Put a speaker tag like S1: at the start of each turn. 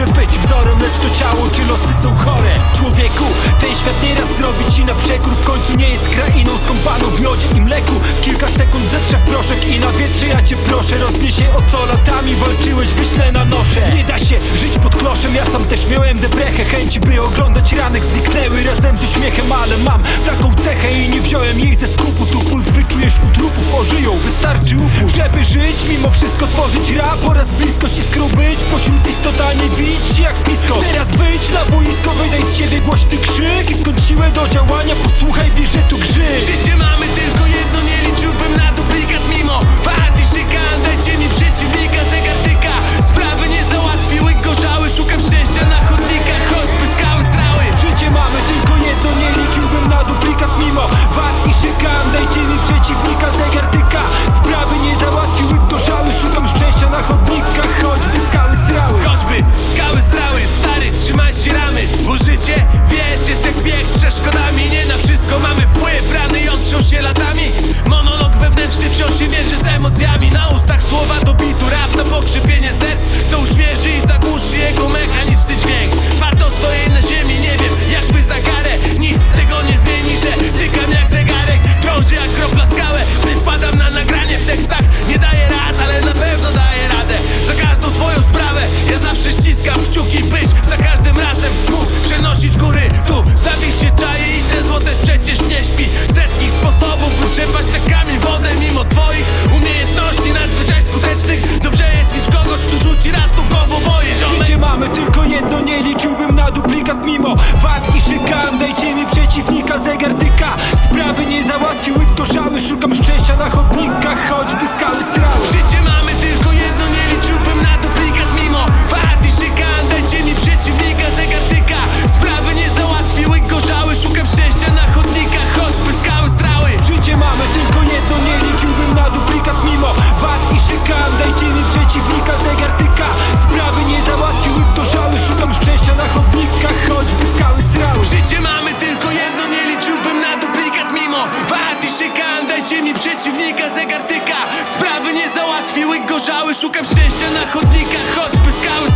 S1: może być wzorem Lecz to ciało czy losy są chore? Człowieku, ten świat nieraz zrobi ci na przekór. W końcu nie jest krainą skąpaną w miodzie i mleku. W kilka sekund zetrze w proszek i na wietrze ja cię proszę Rozpnij się o co latami walczyłeś, wyślę na nosze Nie da się żyć pod kloszem, ja sam też miałem debrechę Chęci by oglądać ranek zniknęły razem z uśmiechem Ale mam taką cechę żeby żyć Mimo wszystko tworzyć rap oraz bliskość i skrubyć Pośród istota nie widź jak pisko Teraz wyjdź na boisko, wydaj z siebie głośny krzyk I skąd siłę do działania, posłuchaj bliżej tu grzyb.
S2: Życie mamy Wad i szykan Dajcie mi przeciwnika zegartyka Sprawy nie załatwiły kto
S1: żały Szukam
S2: Dajcie mi przeciwnika zegartyka Sprawy nie załatwiły gorzały Szukam szczęścia na chodnikach. Choćby skały